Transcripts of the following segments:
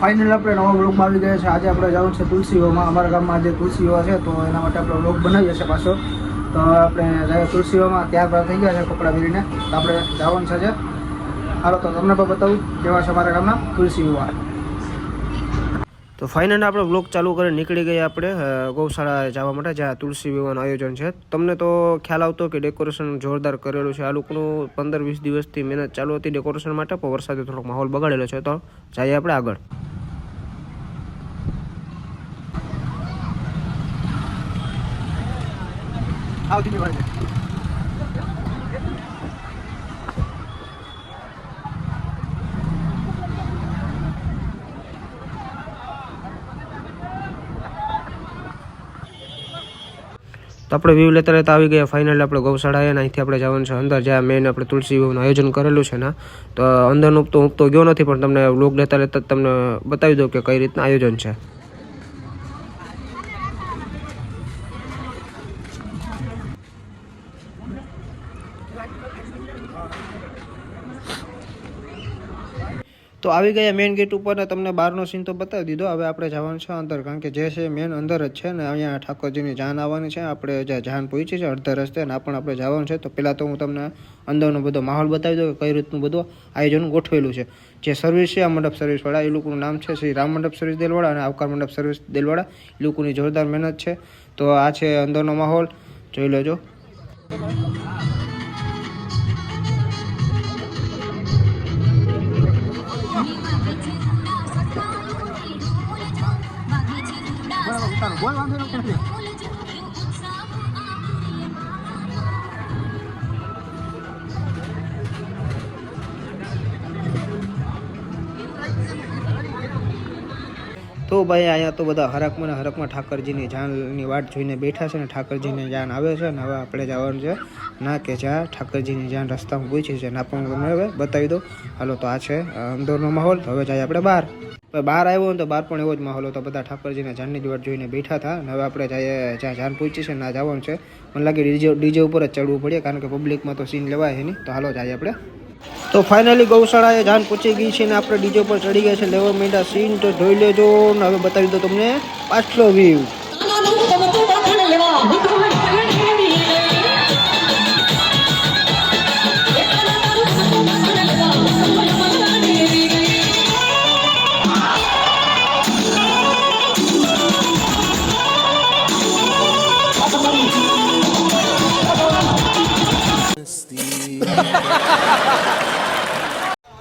Final આપણે નવા બ્લોગમાં આવી ગયા છે આજે આપણે જવાનું છે તુલસીઓમાં. અમારા ગામમાં જે તુલસીઓ છે, તો એના માટે આપણે બ્લોગ બનાવીએ છીએ પાછો. તો આપણે તુલસીઓમાં ત્યારબાદ થઈ ગયા છે કપડાં પહેરીને. તો આપણે જવાનું છે આજે. હાલો, તો તમને પણ બતાવું કેવા છે અમારા ગામમાં તુલસીઓમાં તો ફાઇનલ આપણે બ્લોગ ચાલુ કરી નીકળી ગયા આપણે ગૌશાળા જવા માટે, જ્યાં તુલસી વિવાહનું આયોજન છે. તમને તો ખ્યાલ આવતો કે ડેકોરેશન જોરદાર કરેલું છે. આ લોકોનું પંદર વીસ દિવસથી મહેનત ચાલુ હતી ડેકોરેશન માટે, પણ વરસાદે થોડોક માહોલ બગાડેલો છે. તો જઈએ આપણે આગળ. આવતી વાત તો આપણે વ્યૂ લેતા લેતા આવી ગયા. ફાઇનલ આપણે ગૌશાળાએ અને અહીંથી આપણે જવાનું છે અંદર, જ્યાં મેન આપણે તુલસી વિવાહનું આયોજન કરેલું છે ને. તો અંદરનું તો હું ગયો નથી, પણ તમને વ્લોગ લેતા લેતા તમને બતાવી દઉં કે કઈ રીતના આયોજન છે. તો આવી ગયા મેઇન ગેટ ઉપર તમને બહારનો સીન તો બતાવી દીધો. હવે આપણે જવાનું છે અંદર, કારણ કે જે છે મેન અંદર જ છે ને અહીંયા ઠાકોરજીની જાન આવવાની છે. આપણે જ્યાં જાન પહોંચી છે અડધા રસ્તે ને પણ આપણે જવાનું છે. તો પહેલાં તો હું તમને અંદરનો બધો માહોલ બતાવી દઉં કે કઈ રીતનું બધું આયોજન ગોઠવેલું છે. જે સર્વિસ છે, આ મંડપ સર્વિસવાળા એ લોકોનું નામ છે શ્રી રામ મંડપ સર્વિસ દેલવાડા અને આવકાર મંડપ સર્વિસ દેલવાડા. એ લોકોની જોરદાર મહેનત છે. તો આ છે અંદરનો માહોલ. જોઈ લેજો. તો ભાઈ અહીંયા તો બધા હરકમાં હરકમાં ઠાકરજીની જાનની વાટ જોઈને બેઠા છે ને ઠાકરજીની જાન આવે છે ને હવે આપણે જવાનું છે ના કે જ્યાં ઠાકરજીની જાન રસ્તામાં પૂછી છે. ના પણ તમને હવે બતાવી દો હાલો, તો આ છે અંદરનો માહોલ. હવે જાય આપણે બહાર. બહાર આવ્યો ને તો બહાર પણ એવો જ માહોલ હતો. બધા ઠાકરજીના જાનની જ જોઈને બેઠા હતા અને હવે આપણે જઈએ, જ્યાં જાન પહોંચી છે ના જવાનું છે. મને લાગે ડીજે ડીજે ઉપર જ ચડવું પડે, કારણ કે પબ્લિકમાં તો સીન લેવાય નહીં. તો હાલો જાય આપણે. તો ફાઇનલી ગૌશાળાએ જાન પહોંચી ગઈ છે ને આપણે ડીજે ઉપર ચડી ગયા છે. લેવા માંડ્યા સીન તો જોઈ લેજો ને હવે બતાવી દો તમને પાછલો વ્યૂ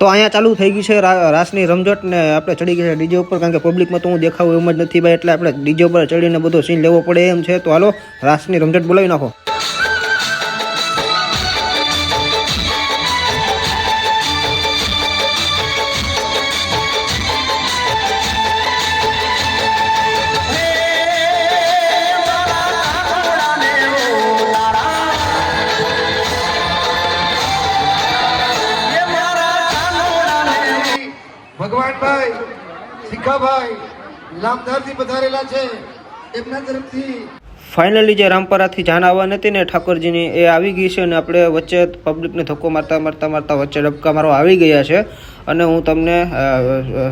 તો અહીંયા ચાલુ થઈ ગઈ છે રાસની રમઝટ ને આપણે ચડી ગયા છે ડીજે ઉપર, કારણ કે પબ્લિકમાં તો હું દેખાવું એમ જ નથી ભાઈ, એટલે આપણે ડીજે ઉપર ચડીને બધો સીન લેવો પડે એમ છે. તો હાલો, રાસની રમઝટ બોલાવી નાખો. શિખાભાઈ લામધારથી પધારેલા છે. એમના તરફથી ફાઇનલી જે રામપરાથી જાન આવવાની હતી ને ઠાકોરજીની એ આવી ગઈ છે અને આપણે વચ્ચે પબ્લિકને ધક્કો મારતા મારતા મારતા વચ્ચે ડબકા મારો આવી ગયા છે. અને હું તમને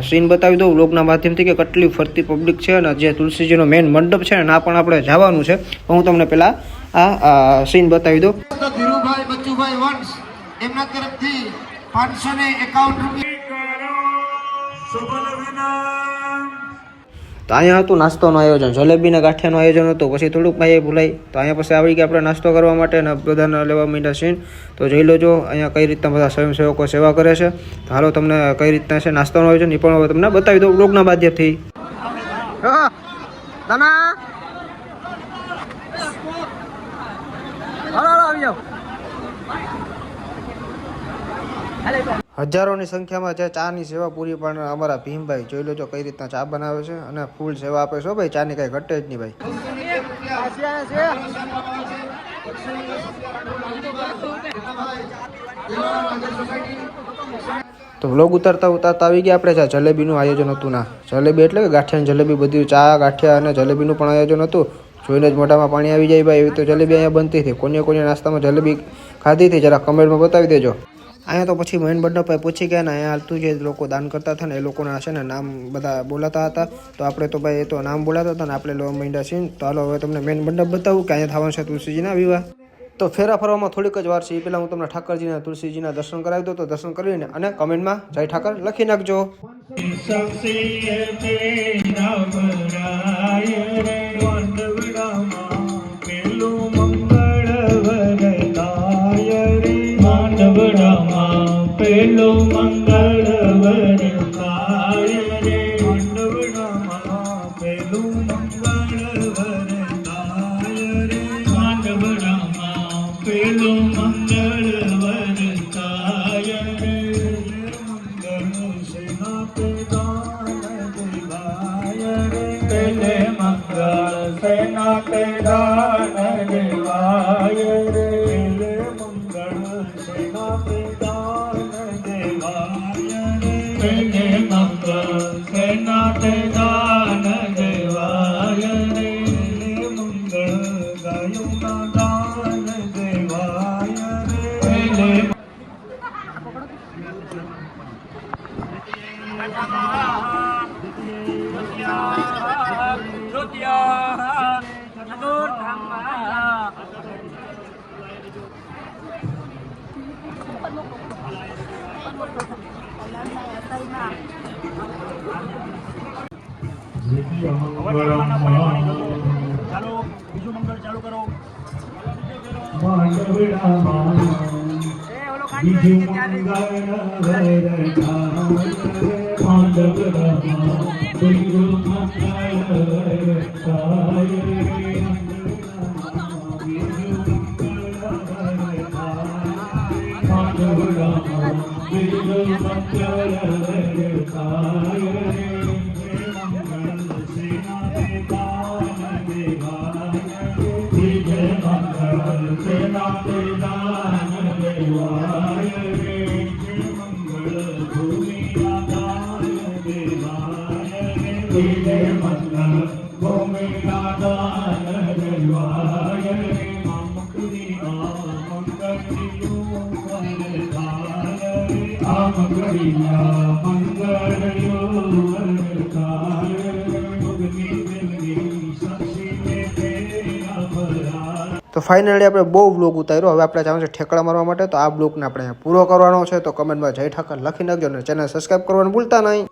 સીન બતાવી દઉં વ્લોગના માધ્યમથી કે કેટલી ફરતી પબ્લિક છે અને જે તુલસીજીનો મેઇન મંડપ છે ને ના પણ આપણે જવાનું છે. તો હું તમને પહેલાં આ સીન બતાવી દઉં. ધીરુભાઈ બચ્ચુભાઈ વંશ એમના તરફથી પાંચસો ને એકાવન રૂપિયા. તો અહીંયા હતું નાસ્તાનું આયોજન. જલેબીને ગાંઠિયાનું આયોજન હતું. પછી થોડુંક એ ભૂલાઈ. તો અહીંયા પછી આવી ગયા આપણે નાસ્તો કરવા માટે અને બધાને લેવા માંડ્યા સીન. તો જોઈ લેજો અહીંયા કઈ રીતના બધા સ્વયંસેવકો સેવા કરે છે. તો હાલો તમને કઈ રીતના છે નાસ્તાનું આયોજન એ પણ હવે તમને બતાવી દઉં બ્લોગના માધ્યમથી હજારોની સંખ્યામાં જે ચાની સેવા પૂરી પાડનાર અમારા ભીમભાઈ જોઈ લેજો કઈ રીતના ચા બનાવે છે અને ફૂલ સેવા આપે છે ભાઈ, ચાની કઈ ઘટે જ નહીં ભાઈ. તો વ્લોગ ઉતારતા ઉતારતા આવી ગયા આપણે ચા જલેબીનું આયોજન હતું ના. જલેબી એટલે કે ગાંઠિયાની જલેબી બધું, ચા, ગાંઠિયા અને જલેબીનું પણ આયોજન હતું. જોઈને જ મોઢામાં પાણી આવી જાય ભાઈ, એવી તો જલેબી અહીંયા બનતી હતી. કોને કોને નાસ્તામાં જલેબી ખાધી હતી, જરા કમેન્ટમાં બતાવી દેજો. અહીંયા તો પછી મંડપ પર પૂછી ગયા ને અહીંયા હાલતું જે લોકો દાન કરતા હતા ને એ લોકોના છે ને નામ બધા બોલાતા હતા. તો આપણે તો ભાઈ એ તો નામ બોલાતા હતા ને આપણે લો મહિના છીએ તો હાલો, હવે તમને મેન મંડપ બતાવું કે અહીંયા થવાનું છે તુલસીજીના વિવાહ. તો ફેરા ફરવામાં થોડીક જ વાર છે. એ પહેલાં હું તમને ઠાકરજીના તુલસીજીના દર્શન કરાવી દઉં તો દર્શન કરીને અને કમેન્ટમાં જય ઠાકર લખી નાખજો. પેલે મંગળ સેના તે દાન દેવાય રે ચાલો બીજું મંગળ ચાલુ કરો का તો ફાઇનલી આપણે બહુ બ્લોગ ઉતાર્યો. હવે આપણે જવાનું છે ઠેકડા મારવા માટે. તો આ બ્લોગને આપણે પૂરો કરવાનો છે. તો કમેન્ટમાં જય ઠાકર લખી નાખજો અને ચેનલ સબસ્ક્રાઈબ કરવાનું ભૂલતા નહીં.